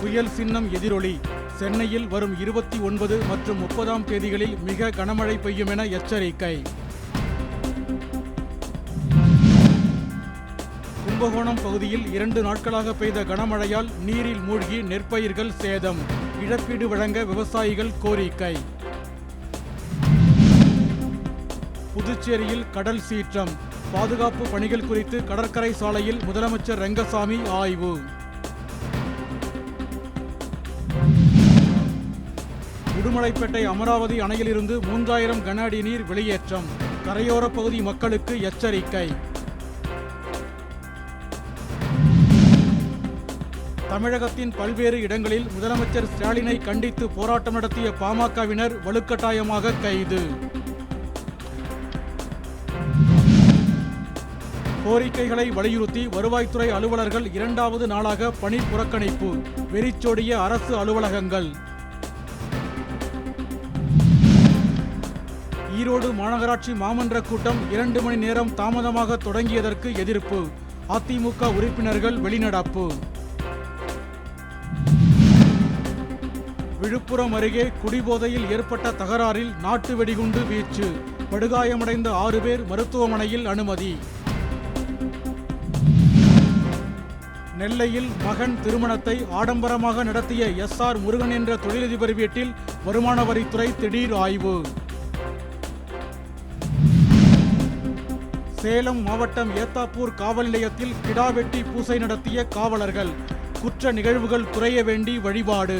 புயல் சின்னம் எதிரொலி. சென்னையில் வரும் இருபத்தி ஒன்பது மற்றும் முப்பதாம் தேதிகளில் மிக கனமழை பெய்யும் என எச்சரிக்கை. கும்பகோணம் பகுதியில் இரண்டு நாட்களாக பெய்த கனமழையால் நீரில் மூழ்கி நெற்பயிர்கள் சேதம். இழப்பீடு வழங்க விவசாயிகள் கோரிக்கை. புதுச்சேரியில் கடல் சீற்றம். பாதுகாப்பு பணிகள் குறித்து கடற்கரை சாலையில் முதலமைச்சர் ரெங்கசாமி ஆய்வு. உடுமலைப்பேட்டை அமராவதி அணையிலிருந்து மூன்றாயிரம் கன அடி நீர் வெளியேற்றம். கரையோர பகுதி மக்களுக்கு எச்சரிக்கை. தமிழகத்தின் பல்வேறு இடங்களில் முதலமைச்சர் ஸ்டாலினை கண்டித்து போராட்டம் நடத்திய பாமகவினர் வலுக்கட்டாயமாக கைது. கோரிக்கைகளை வலியுறுத்தி வருவாய்த்துறை அலுவலர்கள் இரண்டாவது நாளாக பணி புறக்கணிப்பு. வெறிச்சோடிய அரசு அலுவலகங்கள். ஈரோடு மாநகராட்சி மாமன்ற கூட்டம் இரண்டு மணி நேரம் தாமதமாக தொடங்கியதற்கு எதிர்ப்பு. அதிமுக உறுப்பினர்கள் வெளிநடப்பு. விழுப்புரம் அருகே குடிபோதையில் ஏற்பட்ட தகராறில் நாட்டு வெடிகுண்டு வீச்சு. படுகாயமடைந்த ஆறு பேர் மருத்துவமனையில் அனுமதி. நெல்லையில் மகன் திருமணத்தை ஆடம்பரமாக நடத்திய எஸ் ஆர் முருகன் என்ற தொழிலதிபர் வீட்டில் வருமான வரித்துறை திடீர் ஆய்வு. சேலம் மாவட்டம் ஏத்தாப்பூர் காவல் நிலையத்தில் கிடா வெட்டி பூசை நடத்திய காவலர்கள். குற்ற நிகழ்வுகள் குறைய வேண்டி வழிபாடு.